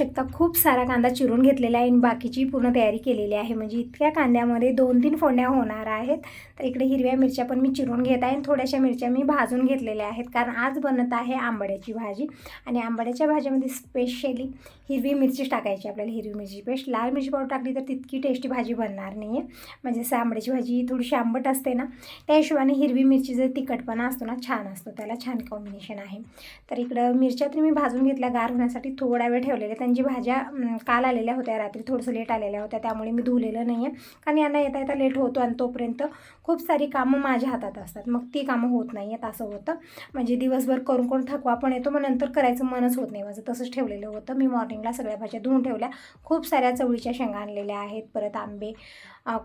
शकता. खूप सारा कांदा चिरून घेतलेला आहे आणि बाकीची पूर्ण तयारी केलेली आहे. म्हणजे इतक्या कांद्यामध्ये दोन तीन फोडण्या होणार आहेत. तर इकडे हिरव्या मिरच्या पण मी चिरून घेत आहे आणि थोड्याशा मिरच्या मी भाजून घेतलेल्या आहेत. कारण आज बनत आहे आंबाड्याची भाजी. आणि आंबाड्याच्या भाजीमध्ये स्पेशली हिरवी मिरची टाकायची आपल्याला. हिरवी मिरची पेस्ट लाल मिरची पावडर टाकली तर तितकी टेस्टी भाजी बनणार नाही आहे म्हणजे असं आंबाड्याची भाजी थोडीशी आंबट असते ना. त्या हिशोबाने हिरवी मिरची जर तिखटपणा असतो ना छान असतो. त्याला छान कॉम्बिनेशन आहे. तर इकडं मिरच्या तर मी भाजून घेतल्या. गार होण्यासाठी थोडा वेळ ठेवलेल्या जी भाज्या काल आलेल्या होत्या रात्री थोडंसं लेट आलेल्या होत्या त्यामुळे मी धुलेलं नाही आहे कारण यांना येता येता लेट होतो आणि तोपर्यंत खूप सारी कामं माझ्या हातात असतात. मग ती कामं होत नाही आहेत असं होतं. म्हणजे दिवसभर करून करून थकवा पण येतो मग नंतर करायचं मनच होत नाही. माझं तसंच ठेवलेलं होतं. मी मॉर्निंगला सगळ्या भाज्या धुवून ठेवल्या. खूप साऱ्या चवळीच्या शेंगा आणलेल्या आहेत. परत आंबे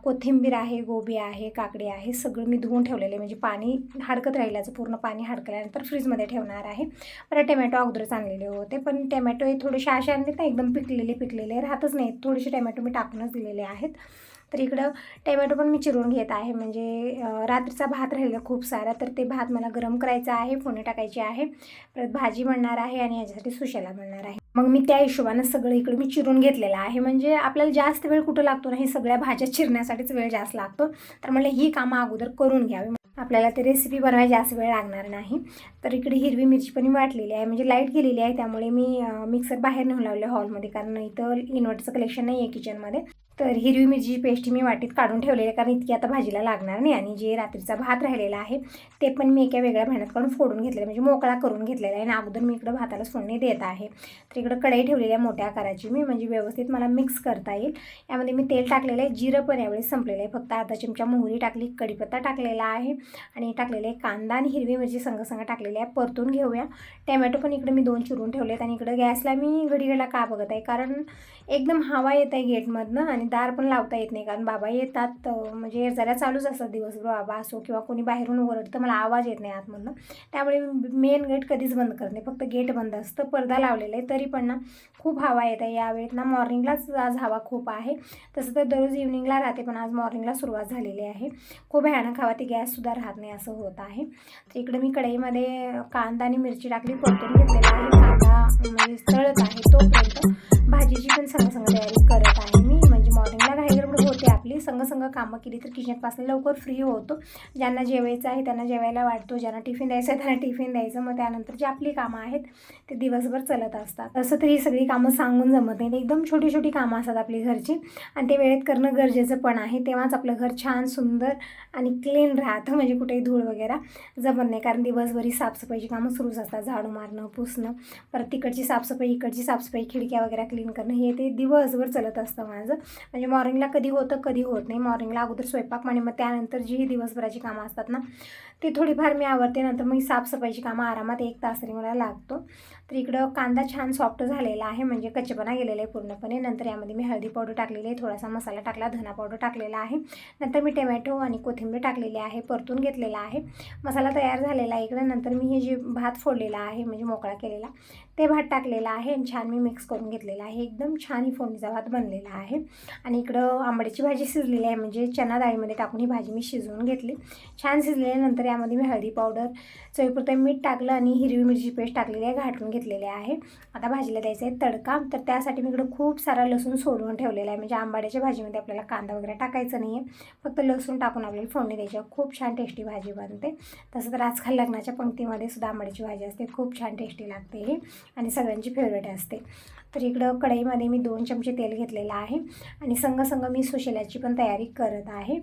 कोथिंबीर आहे गोबी आहे काकडी आहे सगळं मी धुवून ठेवलेलं आहे. म्हणजे पाणी हडकत राहिल्याचं पूर्ण पाणी हडकल्यानंतर फ्रीजमध्ये ठेवणार आहे. परत टमॅटो अगोदरच आणलेले होते. पण टमॅटो हे थोडेसे अशा म्हणजे आणले तर एकदम पिकलेले पिकलेले राहतच नाहीत. थोडेसे टॅमॅटो मी टाकूनच दिलेले आहेत. तर इकडं टॅमॅटो पण मी चिरून घेत आहे. म्हणजे रात्रीचा भात राहिला खूप सारा तर ते भात मला गरम करायचा आहे फोडणी टाकायची आहे. परत भाजी बनणार आहे आणि याच्यासाठी सुशाला बनणार आहे. मग मी त्या हिशोबानं सगळं इकडे मी चिरून घेतलेलं आहे. म्हणजे आपल्याला जास्त वेळ कुठं लागतो ना हे सगळ्या भाज्या चिरण्यासाठीच वेळ जास्त लागतो. तर म्हणलं ही कामं अगोदर करून घ्यावी. आपल्याला ते रेसिपी बनवायला जास्त वेळ लागणार नाही. तर इकडे हिरवी मिरची पण वाटलेली आहे. म्हणजे लाइट गेलेली आहे. त्यामुळे मी मिक्सर बाहेर नेऊन लावले हॉलमध्ये कारण इथं इन्व्हर्टरचं कलेक्शन नाही आहे किचनमध्ये तर हिरवी मिरची पेस्ट मी वाटीत काढून ठेवलेली आहे कारण इतकी आता भाजीला लागणार नाही आणि जे रात्रीचा भात राहिलेला आहे ते पण मी एका वेगळ्या भांड्यात काढून फोडून घेतलेलं म्हणजे मोकळा करून घेतलेला आहे आणि अगोदर मी इकडं भाताला सोडणे देत आहे. तर इकडं कढई ठेवलेली आहे मोठ्या आकाराची मी म्हणजे व्यवस्थित मला मिक्स करता येईल. यामध्ये मी तेल टाकलेलं आहे जिरं पण यावेळेस संपलेलं आहे. फक्त अर्धा चमचा मोहरी टाकली कढीपत्ता टाकलेला आहे आणि टाकलेले आहे कांदा आणि हिरवी मिरची संग टाकलेली आहे. परतून घेऊया. टॅमॅटो पण इकडे मी दोन चिरून ठेवलेत आणि इकडं गॅसला मी घडीघडीला का बघत आहे? कारण एकदम हवा येत आहे गेटमधनं आणि दार पण लावता येत नाही कारण बाबा येतात म्हणजे जरा चालूच असतात दिवसभर बाबा असो किंवा कोणी बाहेरून ओरडतं मला आवाज येत नाही आतमधनं. त्यामुळे मेन गेट कधीच बंद करत नाही फक्त गेट बंद असतं. पडदा लावलेला आहे तरी पण ना खूप हवा येत आहे. यावेळेत ना मॉर्निंगलाच आज हवा खूप आहे. तसं तर दररोज इव्हनिंगला राहते पण आज मॉर्निंगला सुरुवात झालेली आहे. खूप भयानक हवा ती गॅससुद्धा राहत नाही असं होत आहे. तर इकडं मी कढईमध्ये कांदा आणि मिरची टाकली परतून घेतलेला आहे. कांदा म्हणजे तळत आहे तोपर्यंत भाजीची पण संग संग तयारी करत आहे मी. म्हणजे मॉर्निंगला घाई गडबड होते आपली. संग संग कामं केली तर किचनपासून लवकर फ्री होतो. ज्यांना जेवायचं आहे त्यांना जेवायला वाटतो ज्यांना टिफिन द्यायचं आहे त्यांना टिफिन द्यायचं. मग त्यानंतर जी आपली कामं आहेत ते दिवसभर चालत असतात. तसं तर ही सगळी कामं सांगून जमत नाही. एकदम छोटी छोटी कामं असतात आपली घरची. आणि ते वेळेत करणं गरजेचं पण आहे. तेव्हाच आपलं घर छान सुंदर आणि क्लीन राहतं. म्हणजे कुठेही धूळ वगैरे जमत नाही. कारण दिवसभरी साफसफाईची कामं सुरूच असतात. झाडू मारणं पुसणं. परत तिकडची साफसफाई इकडची साफसफाई खिडक्या वगैरे क्लीन करणं हे ते दिवसभर चालत असतं माझं. म्हणजे मॉर्निंगला कधी होतं कधी होत नाही. मॉर्निंगला अगोदर स्वयंपाक म्हणे मग त्यानंतर जी ही दिवसभराची कामं असतात ना ते थोडीफार मी आवडते नंतर मग साफसफाईची कामं आरामात एक तास तरी मला लागतो. तर इकडं कांदा छान सॉफ्ट झालेला आहे म्हणजे कच्चेपणा गेलेला आहे पूर्णपणे. नंतर यामध्ये मी हळदी पावडर टाकलेली आहे थोडासा मसाला टाकला धना पावडर टाकलेला आहे. नंतर मी टोमॅटो आणि कोथिंबीर टाकलेली आहे परतून घेतलेला आहे. मसाला तयार झालेला आहे इकडं. नंतर मी हे जे भात फोडलेला आहे म्हणजे मोकळा केलेला ते भात टाकलेला आहे आणि छान मी मिक्स करून घेतलेला आहे. एकदम छान ही फोडणीचा भात बनलेला आहे. आणि इकडं आंबड्याची भाजी शिजलेली आहे म्हणजे चना डाळीमध्ये टाकून ही भाजी मी शिजवून घेतली. छान शिजलेल्यानंतर यामध्ये मी हळदी पावडर चवीपुरतं मीठ टाकलं आणि हिरवी मिरची पेस्ट टाकलेली आहे घाटून घेतलेले आहे. आता भाजीला द्यायचं आहे तडका. तर त्यासाठी मी इकडं खूप सारा लसूण सोडवून ठेवलेला आहे. म्हणजे आंबाड्याच्या भाजीमध्ये आपल्याला कांदा वगैरे टाकायचं नाही आहे फक्त लसूण टाकून आपल्याला फोडणी द्यायची आहे. खूप छान टेस्टी भाजी बनते. तसं तर आजकाल लग्नाच्या पंक्तीमध्ये सुद्धा आंबाड्याची भाजी असते. खूप छान टेस्टी लागते ही. आणि सगळ्यांची फेवरेट असते. तर इकडं कढईमध्ये मी दोन चमचे तेल घेतलेलं आहे. आणि संग संग मी सुशेलाची पण तयारी करत आहे.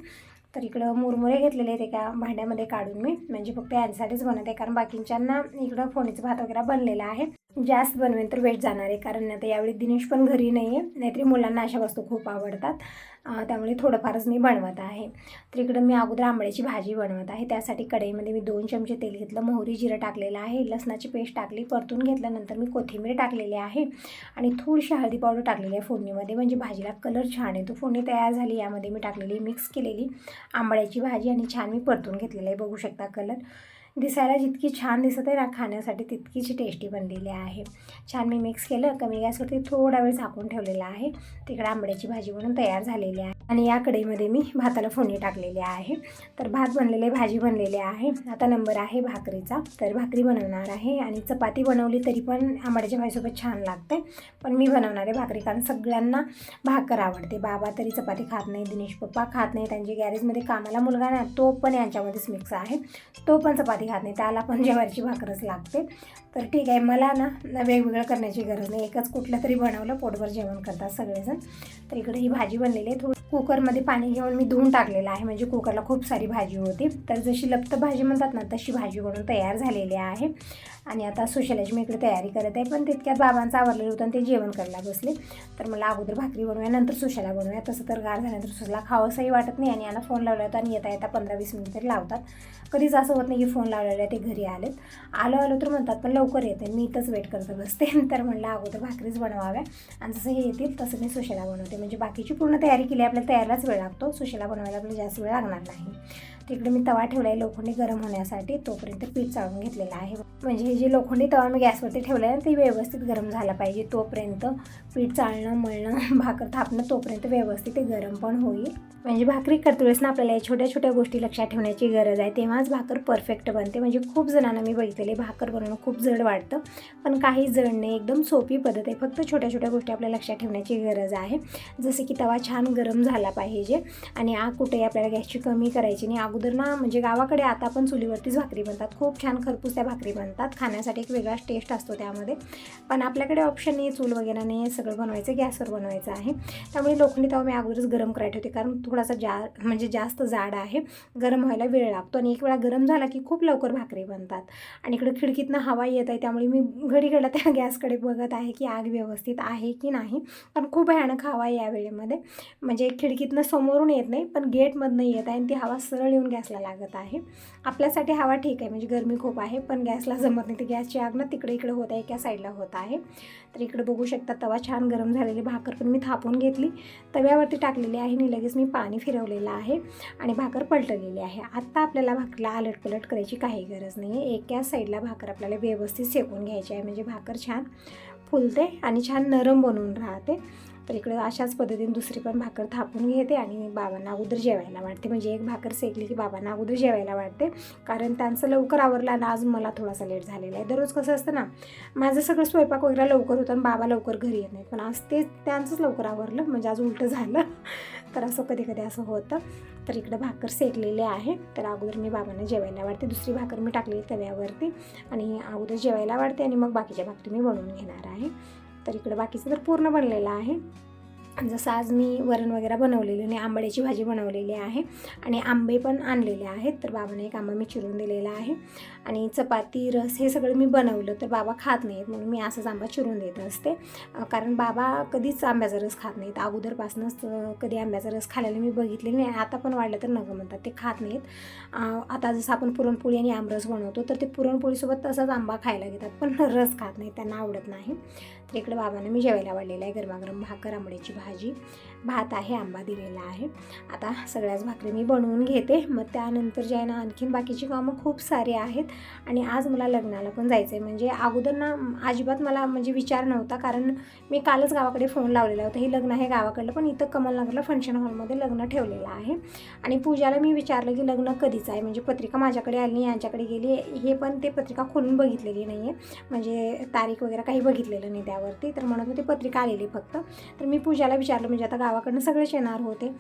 तर इकडं मुरमुरे घेतलेले आहेत एका भांड्यामध्ये काढून मी. म्हणजे फक्त यांसाठीच बनवते आहे कारण बाकींच्यांना इकडं फोणीचं भात वगैरे बनलेला आहे. जास्त बनवेन तर वेट जाणार आहे. कारण आता यावेळी दिनेश पण घरी नाही आहे नाहीतरी मुलांना अशा वस्तू खूप आवडतात. त्यामुळे थोडंफारच मी बनवत आहे. तर इकडं मी अगोदर आंबळ्याची भाजी बनवत आहे. त्यासाठी कढईमध्ये मी दोन चमचे तेल घेतलं मोहरी जिरं टाकलेलं आहे लसणाची पेस्ट टाकली परतून घेतल्यानंतर मी कोथिंबीर टाकलेली आहे आणि थोडीशी हळदी पावडर टाकलेली आहे फोडणीमध्ये. म्हणजे भाजीला कलर छान येतो. फोडणी तयार झाली यामध्ये मी टाकलेली मिक्स केलेली आंबळ्याची भाजी आणि छान मी परतून घेतलेलं आहे. बघू शकता कलर. दिसायला जितकी छान दिसत आहे ना खाण्यासाठी तितकीच टेस्टी बनलेली आहे. छान मी मिक्स केलं. कमी गॅसवरती थोडा वेळ झाकून ठेवलेला आहे. तिकडे आंबड्याची भाजी बनून तयार झालेली आहे. आणि या कढईमध्ये मी भाताला फोडणी टाकलेली आहे. तर भात बनलेले भाजी बनलेली आहे. आता नंबर आहे भाकरीचा. तर भाकरी बनवणार आहे आणि चपाती बनवली तरी पण आंबड्याच्या भाजीसोबत छान लागते. पण मी बनवणार आहे भाकरी कारण सगळ्यांना भाकर आवडते. बाबा तरी चपाती खात नाही दिनेश पप्पा खात नाही त्यांची गॅरेजमध्ये कामाला मुलगा ना तो पण यांच्यामध्येच मिक्स आहे. तो पण चपाती खात नाही त्याला पण ज्वारीची भाकरच लागते. तर ठीक आहे मला ना वेगवेगळं करण्याची गरज नाही. एकच कुठलं तरी बनवलं पोटभर जेवण करतात सगळेजण. तर इकडे ही भाजी बनलेली आहे थोडी कुकरमध्ये पाणी घेऊन मी धुवून टाकलेलं आहे. म्हणजे कुकरला खूप सारी भाजी होती. तर जशी लप्त भाजी म्हणतात ना तशी भाजी बनवून तयार झालेली आहे. आणि आता सुशलाची मी इकडे तयारी करत आहे. पण तितक्यात बाबांचं आवरलेलं होतं आणि ते जेवण करायला बसले. तर मला अगोदर भाकरी बनवूया नंतर सुशाला बनवूया. तसं तर गार झाल्यानंतर सुशाला खावंसंही वाटत नाही आणि यांना फोन लावला होता आणि येता येता पंधरा वीस मिनिट तरी लावतात. कधीच असं होत नाही की फोन लावलेला आहे ते घरी आलेत. आलो आलो तर म्हणतात पण लवकर येते मी इथंच वेट करत बसते. तर म्हणलं अगोदर भाकरीच बनवाव्या. आणि जसं हे येतील तसं मी सुशेला बनवते. म्हणजे बाकीची पूर्ण तयारी केली आपल्या तयारलाच वेळ लागतो. सुशेला बनवायला आपल्याला जास्त वेळ लागणार नाही. तिकडे मी तवा ठेवला आहे लोखंडी गरम होण्यासाठी तोपर्यंत पीठ चाळून घेतलेलं आहे. म्हणजे हे जे लोखंडी तवा मी गॅसवरती ठेवला आहे ते व्यवस्थित गरम झाला पाहिजे. तोपर्यंत पीठ चाळणं मळणं भाकर थापणं तोपर्यंत व्यवस्थित ते गरम पण होईल. म्हणजे भाकरी करते ना आपल्याला या छोट्या छोट्या गोष्टी लक्षात ठेवण्याची गरज आहे. तेव्हाच भाकर परफेक्ट बनते. म्हणजे खूप जणांना मी बघितले भाकर बनवणं खूप जड वाटतं. पण काही जड नाही एकदम सोपी पद्धत आहे. फक्त छोट्या छोट्या गोष्टी आपल्याला लक्षात ठेवण्याची गरज आहे. जसे की तवा छान गरम झाला पाहिजे. आणि आग कुठेही आपल्याला गॅसची कमी करायची नाही. अगोदर ना म्हणजे गावाकडे आता पण चुलीवरतीच भाकरी बनतात. खूप छान खरपूस त्या भाकरी बनतात. खाण्यासाठी एक वेगळाच टेस्ट असतो त्यामध्ये. पण आपल्याकडे ऑप्शन नाही चूल वगैरे नाही सगळं बनवायचं गॅसवर बनवायचं आहे. त्यामुळे लोखंडी तवा मी अगोदरच गरम करायला ठेवते. कारण थोडासा जा म्हणजे जास्त जाड आहे. गरम व्हायला वेळ लागतो. आणि एक वेळा गरम झाला की खूप लवकर भाकरी बनतात. आणि इकडे खिडकीतनं हवा येत आहे. त्यामुळे मी घडी घडला त्या गॅसकडे बघत आहे की आग व्यवस्थित आहे की नाही. कारण खूप भयानक हवा आहे या वेळेमध्ये. म्हणजे खिडकीतनं समोरून येत नाही पण गेटमधनं येत आहे. आणि ती हवा सरळ येऊन गॅसला लागत आहे. आपल्यासाठी हवा ठीक आहे म्हणजे गरमी खूप आहे पण गॅसला जमत नाही. तर गॅसची आग ना तिकडे इकडे होत आहे एका साईडला होत आहे. तर इकडे बघू शकता तवा छान गरम झालेली भाकर पण मी थापून घेतली. तव्यावरती टाकलेली आहे आणि लगेच मी पाणी फिरवलेलं आहे आणि भाकर पलटलेली आहे. आत्ता आपल्याला भाकरीला आलटपलट करायची काही गरज नाही आहे एका साईडला भाकर आपल्याला व्यवस्थित सेकून घ्यायची आहे. म्हणजे भाकर छान फुलते आणि छान नरम बनवून राहते. तर इकडे अशाच पद्धतीने दुसरी पण भाकर थापून घेते आणि बाबांना अगोदर जेवायला वाटते म्हणजे एक भाकर सेकली की बाबांना अगोदर जेवायला वाटते कारण त्यांचं लवकर आवरलं आणि आज मला थोडासा लेट झालेला आहे. दररोज कसं असतं ना माझं सगळं स्वयंपाक वगैरे लवकर होतं आणि बाबा लवकर घरी येत नाहीत. पण आज ते त्यांचंच लवकर आवरलं. म्हणजे आज उलटं झालं. तर असं कधी कधी असं होतं. तर इकडं भाकर सेकलेले आहे. तर अगोदर मी बाबांना जेवायला वाढते. दुसरी भाकर मी टाकलेली तव्यावरती आणि अगोदर जेवायला वाढते आणि मग बाकीच्या भाकरी मी बनवून घेणार आहे. तर इकडं बाकीचं तर पूर्ण बनलेलं आहे. जसं आज मी वरण वगैरे बनवलेलं आणि आंबड्याची भाजी बनवलेली आहे आणि आंबे पण आणलेले आहेत. तर बाबाने एक आंबा मी चिरून दिलेला आहे. आणि चपाती रस हे सगळं मी बनवलं तर बाबा खात नाहीत म्हणून मी असंच आंबा चिरून देत असते. कारण बाबा कधीच आंब्याचा रस खात नाहीत. अगोदरपासूनच कधी आंब्याचा रस खाल्लेला मी बघितले नाही आता पण वाढलं तर नगं म्हणतात ते खात नाहीत. आता जसं आपण पुरणपोळी आणि आमरस बनवतो तर ते पुरणपोळीसोबत तसाच आंबा खायला घेतात पण रस खात नाहीत त्यांना आवडत नाही. इकडे बाबांना मी जेवायला वाढलेलं आहे. गरमागरम भाकर आंबड्याची भाजी भात आहे आंबा दिलेला आहे. आता सगळ्याच भाकरी मी बनवून घेते. मग त्यानंतर जे आहे ना आणखीन बाकीची कामं खूप सारी आहेत. आणि आज मला लग्नाला पण जायचं आहे म्हणजे अगोदर ना अजिबात मला म्हणजे विचार नव्हता. कारण मी कालच गावाकडे फोन लावलेला होता. हे लग्न आहे गावाकडलं. पण इथं कमलनगरला फंक्शन हॉलमध्ये लग्न ठेवलेलं आहे. आणि पूजाला मी विचारलं की लग्न कधीचं आहे? म्हणजे पत्रिका माझ्याकडे आली नाही यांच्याकडे गेली हे पण ते पत्रिका खोलून बघितलेली नाही आहे म्हणजे तारीख वगैरे काही बघितलेलं नाही त्यावर त्यावरती तर म्हणत होते पत्रिका आलेली फक्त. तर मी पूजाला विचारलं म्हणजे आता गावाकडनं सगळेच येणार होते.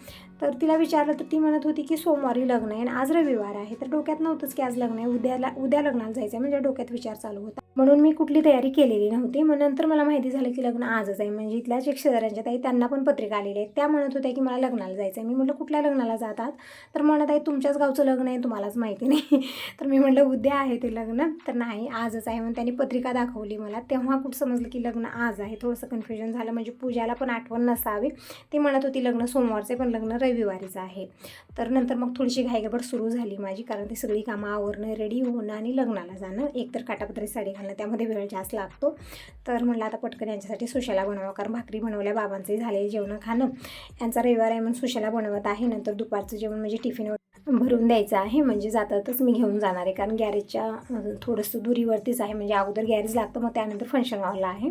तर तिला विचारलं तर ती म्हणत होती की सोमवारी लग्न आहे आणि आज रविवार आहे. तर डोक्यात नव्हतंच की आज लग्न आहे. उद्याला उद्या लग्नाला जायचं आहे म्हणजे डोक्यात विचार चालू होता. म्हणून मी कुठली तयारी केलेली नव्हती. मग नंतर मला माहिती झालं की लग्न आजच आहे. म्हणजे इथल्याच एक शेजाऱ्यांच्या ताई त्यांना पण पत्रिका आलेली आहे त्या म्हणत होत्या की मला लग्नाला जायचं आहे मी म्हटलं कुठल्या लग्नाला जातात? तर म्हणत आहे तुमच्याच गावचं लग्न आहे तुम्हालाच माहिती नाही. तर मी म्हटलं उद्या आहे ते लग्न. तर नाही आजच आहे म्हणून त्यांनी पत्रिका दाखवली मला. तेव्हा कुठं समजलं की लग्न आज आहे. थोडंसं कन्फ्युजन झालं म्हणजे पूजाला पण आठवण नसावी. ती म्हणत होती लग्न सोमवारचे पण लग्न रविवारीचं आहे. तर नंतर मग थोडीशी घाईगडबड सुरू झाली माझी कारण ती सगळी कामं आवरणं रेडी होणं आणि लग्नाला जाणं. एकतर काटापत्री साडी घालणं त्यामध्ये वेळ जास्त लागतो. तर म्हणलं आता पटकन यांच्यासाठी सुशाला बनवावं कारण भाकरी बनवल्या बाबांचंही झाले जेवण खाणं. यांचा रविवार आहे म्हणून सुशाला बनवत आहे. नंतर दुपारचं जेवण म्हणजे टिफिन भरून द्यायचं आहे. म्हणजे जातातच मी घेऊन जाणार आहे कारण गॅरेजच्या थोडंसं दुरीवरतीच आहे. म्हणजे अगोदर गॅरेज लागतं मग त्यानंतर फंक्शन हॉल आहे.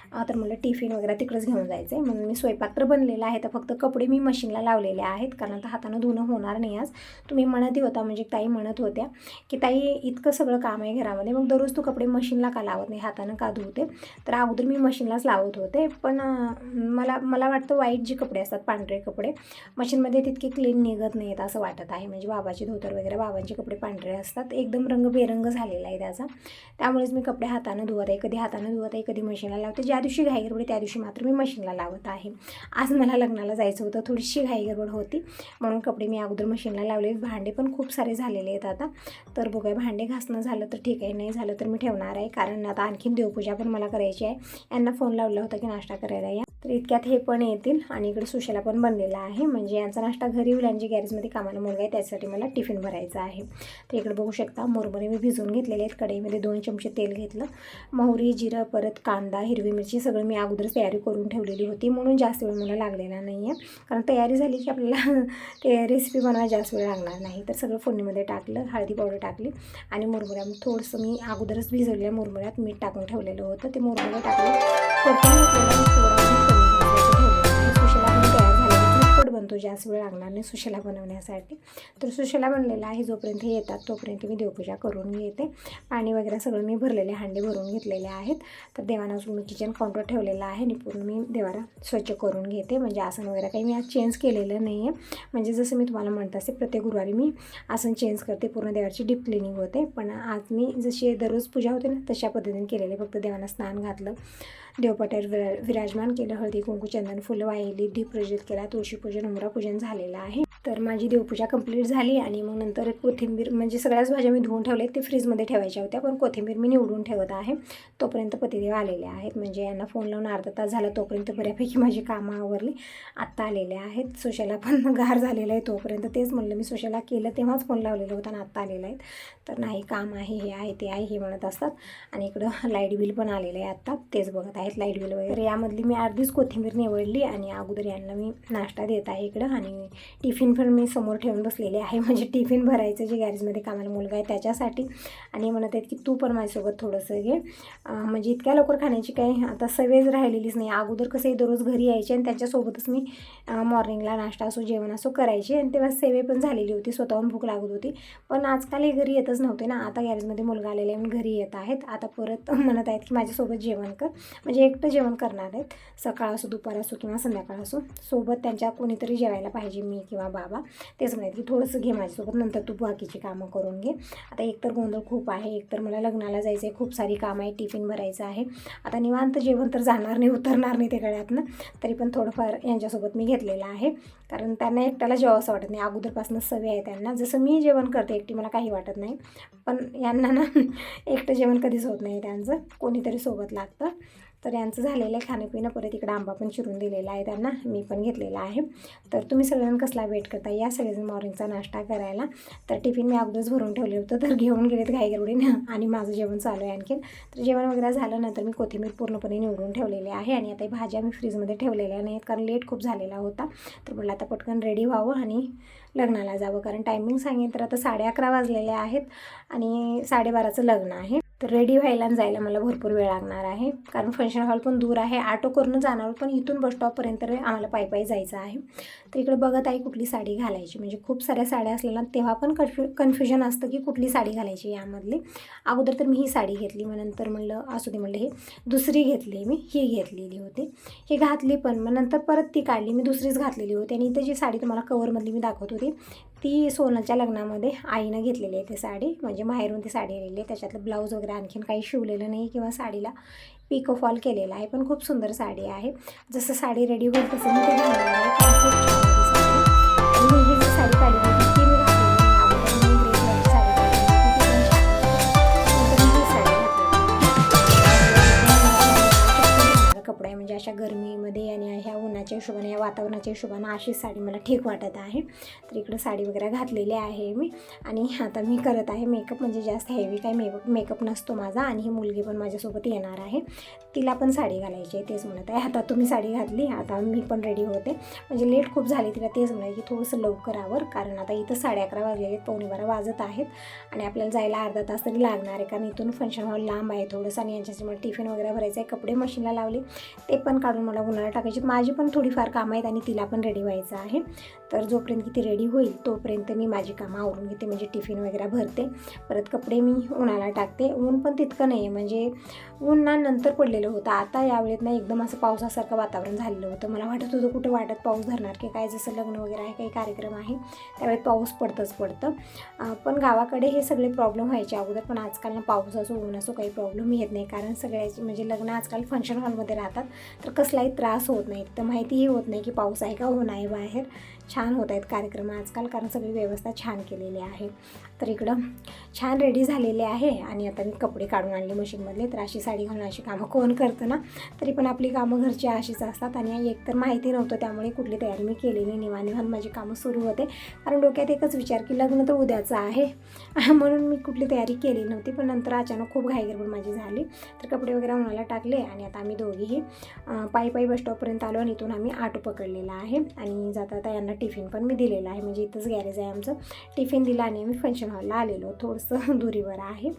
तर मला टिफिन वगैरे तिकडंच घेऊन जायचं आहे म्हणून मी स्वयंपाक तर बनलेला आहे तर फक्त कपडे मी मशीनला लावलेले आहेत कारण आता हातानं धुणं होणार नाही आज. तुम्ही म्हणतही होता म्हणजे ताई म्हणत होत्या की ताई इतकं सगळं काम आहे घरामध्ये मग दररोज तू कपडे मशीनला का लावत नाही? हातानं का धुते? तर अगोदर मी मशीनलाच लावत होते पण मला मला वाटतं वाईट जे कपडे असतात पांढरे कपडे मशीनमध्ये तितके क्लीन निघत नाहीत असं वाटत आहे. म्हणजे बाबाचे धोतर वगैरे बाबांचे कपडे पांढरे असतात. एकदम रंग बेरंग झालेला आहे त्याचा. त्यामुळेच मी कपडे हातानं धुवत आहे कधी हातानं धुवत आहे कधी मशीनला लावते. ज्या दिवशी घाई गडबड त्या दिवशी मात्र मी मशीनला लावत आहे. आज मला लग्नाला जायचं होतं थोडीशी घाई गडबड होती. म्हणून कपडे मी अगोदर मशीनला लावले. भांडे पण खूप सारे झालेले आहेत आता. तर बघूया भांडे घासणं झालं तर ठीक आहे नाही झालं तर मी ठेवणार आहे. कारण आता आणखीन देवपूजा पण मला करायची आहे. यांना फोन लावला होता की नाश्ता करायला या. तर इतक्यात हे पण येतील आणि इकडे सुशाला पण बनलेला आहे. म्हणजे यांचा नाश्ता घरी होईल जे गॅरेजमध्ये कामाला मुलगा आहे त्यासाठी मला टिफिन भरायचा आहे. तर इकडे बघू शकता मुरमुरे मी भिजवून घेतलेले आहेत. कढईमध्ये दोन चमचे तेल घेतलं. मोहरी जिरं परत कांदा हिरवी मिरची सगळं मी अगोदरच तयारी करून ठेवलेली होती. म्हणून जास्त वेळ मला लागलेला नाही आहे. कारण तयारी झाली की आपल्याला ते रेसिपी बनवायला जास्त वेळ लागणार नाही. तर सगळं फोडणीमध्ये टाकलं हळदी पावडर टाकली आणि मुरमुऱ्या. थोडंसं मी अगोदरच भिजवलेल्या मुरमुऱ्यात मीठ टाकून ठेवलेलं होतं. ते मुरमुरे टाकलं जास्त वेळ लागणार नाही सुशेला बनवण्यासाठी. तर सुशेला बनलेला आहे जोपर्यंत येतात तोपर्यंत मी देवपूजा करून घेते. पाणी वगैरे सगळं मी भरलेले हांडे भरून घेतलेले आहेत. तर देवाना अजून मी किचन काउंटर ठेवलेलं आहे आणि पूर्ण मी देवाला स्वच्छ करून घेते. म्हणजे आसन वगैरे काही मी आज चेंज केलेलं नाही आहे म्हणजे जसं मी तुम्हाला म्हणत असते प्रत्येक गुरुवारी मी आसन चेंज करते पूर्ण देवाची डीप क्लिनिंग होते. पण आज मी जशी दररोज पूजा होते ना तशा पद्धतीने केलेली. फक्त देवांना स्नान घातलं. देवपाट्यावर विरा विराजमान केलं. हळदी कुंकू चंदन फुलं वाहिली दीप प्रज्वलित केला तुळशीपूजन उमरा पूजन झालेलं आहे. तर माझी देवपूजा कंप्लीट झाली आणि मग नंतर कोथिंबीर म्हणजे सगळ्याच भाज्या मी धुवून ठेवल्या ते फ्रीजमध्ये ठेवायच्या होत्या पण कोथिंबीर मी निवडून ठेवत आहे. तोपर्यंत पतिदेव आलेले आहेत. म्हणजे यांना फोन लावून अर्धा तास झाला. तोपर्यंत बऱ्यापैकी माझी कामं आवरली. आत्ता आलेले आहेत. सोशाला पण गार झालेलं आहे तोपर्यंत. तेच म्हणलं मी सोशाला केलं तेव्हाच फोन लावलेला होता आणि आत्ता आलेला आहेत तर नाही काम आहे हे आहे ते आहे हे म्हणत असतात. आणि इकडं लाइट बिल पण आलेलं आहे आत्ता. तेच बघत आहेत लाइट बिल वगैरे. यामधली मी अर्धीच कोथिंबीर निवडली आणि अगोदर यांना मी नाश्ता देत आहे इकडं. आणि टिफिन पण मी समोर ठेवून बसलेले आहे. म्हणजे टिफिन भरायचं जे गॅरेजमध्ये कामाला मुलगा आहे त्याच्यासाठी. आणि म्हणत आहेत की तू पण माझ्यासोबत थोडंसं घे. म्हणजे इतक्या लवकर खाण्याची काही आता सवयच राहिलेलीच नाही. अगोदर कसं आहे दररोज घरी यायचे आणि त्यांच्यासोबतच मी मॉर्निंगला नाश्ता असो जेवण असो करायची. आणि तेव्हा सेवे पण झालेली होती. स्वतःहून भूक लागत होती. पण आजकाल हे घरी येतच नव्हते ना. आता गॅरेजमध्ये मुलगा आलेला आहे घरी येत आहेत. आता परत म्हणत आहेत की माझ्यासोबत जेवण कर. म्हणजे एकटं जेवण करणार आहेत. सकाळ असो दुपार असो किंवा संध्याकाळ असो. सोबत त्यांच्या कोणीतरी जेवायला पाहिजे मी किंवा बाबा. तेच म्हणत की थोडंसं घे माझ्यासोबत. नंतर तू बाकीची कामं करून घे. आता एकतर गोंधळ खूप आहे. एकतर मला लग्नाला जायचं आहे. खूप सारी कामं आहे. टिफिन भरायचं आहे. आता निवांत जेवण तर जाणार नाही उतरणार नाही ते गळ्यातनं. तरी पण थोडंफार यांच्यासोबत मी घेतलेलं आहे. कारण त्यांना एकट्याला जेव्हा असं वाटत नाही. अगोदरपासून सवय आहे त्यांना. जसं मी जेवण करते एकटी मला काही वाटत नाही. पण यांना ना एकटं जेवण कधीच होत नाही त्यांचं. कोणीतरी सोबत लागतं. तर यांचं झालेलं आहे खाणंपिणं. परत इकडं आंबा पण चिरून दिलेला आहे त्यांना. मी पण घेतलेला आहे. तर तुम्ही सगळेजण कसला वेट करता या सगळेजण मॉर्निंगचा नाश्ता करायला. तर टिफिन मी अगोदरच भरून ठेवले होतं तर घेऊन गेलेत घाईगरुडीनं. आणि माझं जेवण चालू आहे आणखीन. तर जेवण वगैरे झालं नंतर मी कोथिंबीर पूर्णपणे निवडून ठेवलेली आहे. आणि आता भाज्या मी फ्रीजमध्ये ठेवलेल्या नाहीत कारण लेट खूप झालेला होता. तर म्हटलं आता पटकन रेडी व्हावं आणि लग्नाला जावं. कारण टायमिंग सांगेन तर आता साडे अकरा वाजलेले आहेत आणि साडेबाराचं लग्न आहे. तर रेडी व्हायला आणि जायला मला भरपूर वेळ लागणार आहे. कारण फंक्शन हॉल पण दूर आहे. ऑटो करून जाणार पण इथून बस स्टॉपपर्यंत आम्हाला पायी पायी जायचं आहे. तर इकडे बघत आहे कुठली साडी घालायची. म्हणजे खूप साऱ्या साड्या असलेल्या तेव्हा पण कन्फ्यु कन्फ्युजन असतं की कुठली साडी घालायची यामधली. अगोदर तर मी ही साडी घेतली मग नंतर म्हणलं असू दे म्हणलं हे दुसरी घेतली मी. ही घेतलेली होती. ही घातली पण मग नंतर परत ती काढली. मी दुसरीच घातलेली होती. आणि इथं जी साडी तुम्हाला कवरमधली मी दाखवत होती ती सोनाच्या लग्नामध्ये आईनं घेतलेली आहे ती साडी. म्हणजे माहेरून ती साडी आलेली आहे. त्याच्यातलं ब्लाऊज वगैरे आणखीन काही शिवलेलं नाही किंवा साडीला पिको फॉल केलेला आहे. पण खूप सुंदर साडी आहे. जसं साडी रेडी होईल तसं मी ते घालणार आहे. खूप छान ती साडी मी ही साडी काढली कपडा म्हणजे अशा गरमीमध्ये आणि ह्या उन्हाच्या हिशोबाने या वातावरणाच्या हिशोबाने अशीच साडी मला ठीक वाटत आहे. तर इकडं साडी वगैरे घातलेली आहे मी. आणि आता मी करत आहे मेकअप म्हणजे जास्त हेवी काय मेकअप मेकअप नसतो माझा आणि ही मुलगी पण माझ्यासोबत येणार आहे. तिला पण साडी घालायची आहे तेच म्हणत आहे. आता तुम्ही साडी घातली आता मी पण रेडी होते. म्हणजे लेट खूप झाली तिला तेच म्हणत की थोडंसं लवकर आवर. कारण आता इथं साडे अकरा वाजलेले आहेत पावणे बारा वाजत आहेत. आणि आपल्याला जायला अर्धा तास तरी लागणार आहे. कारण इथून फंक्शन हॉल लांब आहे थोडंसं. आणि यांच्याशी मला टिफिन वगैरे भरायचं आहे कपडे मशीनला लावले. ते पण काढून मला उन्हाळ्यात टाकायची माझी पण थोडीफार कामं आहेत आणि तिला पण रेडी व्हायचं आहे. तर जोपर्यंत ती रेडी होईल तोपर्यंत मी माझी कामं आवरून घेते. म्हणजे टिफिन वगैरे भरते. परत कपडे मी उन्हाला टाकते. ऊन पण तितकं नाही आहे म्हणजे ऊन ना नंतर पडलेलं होतं. आता यावेळेत ना एकदम असं पावसासारखं वातावरण झालेलं होतं. मला वाटत होतं कुठं वाटत पाऊस धरणार की काय? जसं लग्न वगैरे आहे काही कार्यक्रम आहे त्यावेळेत पाऊस पडतंच पडतं. पण गावाकडे हे सगळे प्रॉब्लेम व्हायचे अगोदर. पण आजकाल ना पाऊस असो ऊन असो काही प्रॉब्लेम येत नाही. कारण सगळ्याचे म्हणजे लग्न आजकाल फंक्शन हॉलमध्ये राहतात. तर कसलाही त्रास होत नाही. तर माहितीही होत नाही की पाऊस आहे का? हो, ऊन आहे बाहेर. छान होत आहेत कार्यक्रम आजकाल कारण सगळी व्यवस्था छान केलेली आहे. तर इकडं छान रेडी झालेले आहे आणि आता मी कपडे काढून आणले मशीनमधले. तर अशी साडी घालून अशी कामं कोण करतं ना तरी पण आपली कामं घरची अशीच असतात. आणि एकतर माहिती नव्हतं त्यामुळे कुठली तयारी मी केली नाही. निवांत माझी कामं सुरू होते. कारण डोक्यात एकच विचार की लग्न तर उद्याचं आहे. म्हणून मी कुठली तयारी केली नव्हती पण नंतर अचानक खूप घाईगडबड माझी झाली. तर कपडे वगैरे उन्हाला टाकले आणि आता आम्ही दोघीही पायी पायी बस स्टॉपपर्यंत आलो आणि इथून आम्ही ऑटो पकडलेला आहे. आणि जाता जाता यांना टिफिन पण मी दिलेला आहे. म्हणजे इथंच गॅरेज आहे आमचं. टिफिन दिला आणि आम्ही फंक्शन हॉलला आलेलो. थोडंसं दुरीवर आहे.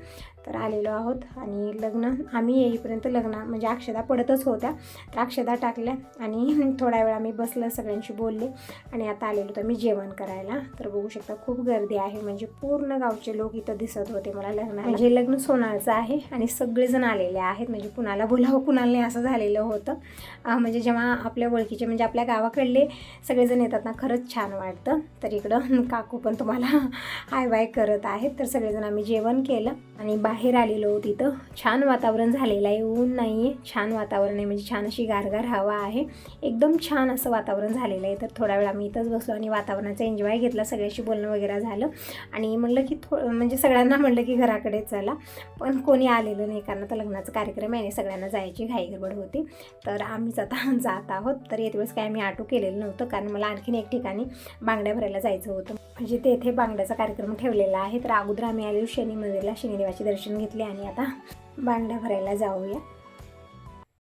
तर आलेलो आहोत आणि लग्न आम्ही येईपर्यंत लग्न म्हणजे अक्षदा पडतच होत्या. तर अक्षदा टाकल्या आणि थोड्या वेळ आम्ही बसलं सगळ्यांशी बोलले आणि आता आलेलो तर मी जेवण करायला. तर बघू शकता खूप गर्दी आहे. म्हणजे पूर्ण गावचे लोक इथं दिसत होते मला लग्न म्हणजे लग्न सोनाळचं आहे आणि सगळेजण आलेले आहेत. म्हणजे कुणाला बोलावं कुणाला नाही असं झालेलं होतं. म्हणजे जेव्हा आपल्या ओळखीचे म्हणजे आपल्या गावाकडले सगळेजण येतात ना खरंच छान वाटतं. तर इकडं काकू पण तुम्हाला हाय बाय करत आहेत. तर सगळेजण आम्ही जेवण केलं आणि बाहेर आलेलो तिथं. छान वातावरण झालेलं आहे. ऊन नाही आहे छान वातावरण आहे. म्हणजे छान अशी गारगार हवा आहे. एकदम छान असं वातावरण झालेलं आहे. तर थोडा वेळ आम्ही इथंच बसलो आणि वातावरणाचा एन्जॉय घेतला. सगळ्याशी बोलणं वगैरे झालं. आणि म्हणलं की थो म्हणजे सगळ्यांना म्हणलं की घराकडे चला. पण कोणी आलेलं नाही. कारण आता लग्नाचा कार्यक्रम आहे आणि सगळ्यांना जायची घाई गडबड होती. तर आम्हीच आता जात आहोत. तर येत वेळेस काय आम्ही आटो केलेलं नव्हतं. कारण मला आणखीन एक ठिकाणी बांगड्या भरायला जायचं होतं. म्हणजे तेथे बांगड्याचा कार्यक्रम ठेवलेला आहे. तर अगोदर आम्ही आलो शनी मंदिरला शनिदेवाचे दर्शन घेतले आणि आता बांगड्या भरायला जाऊया.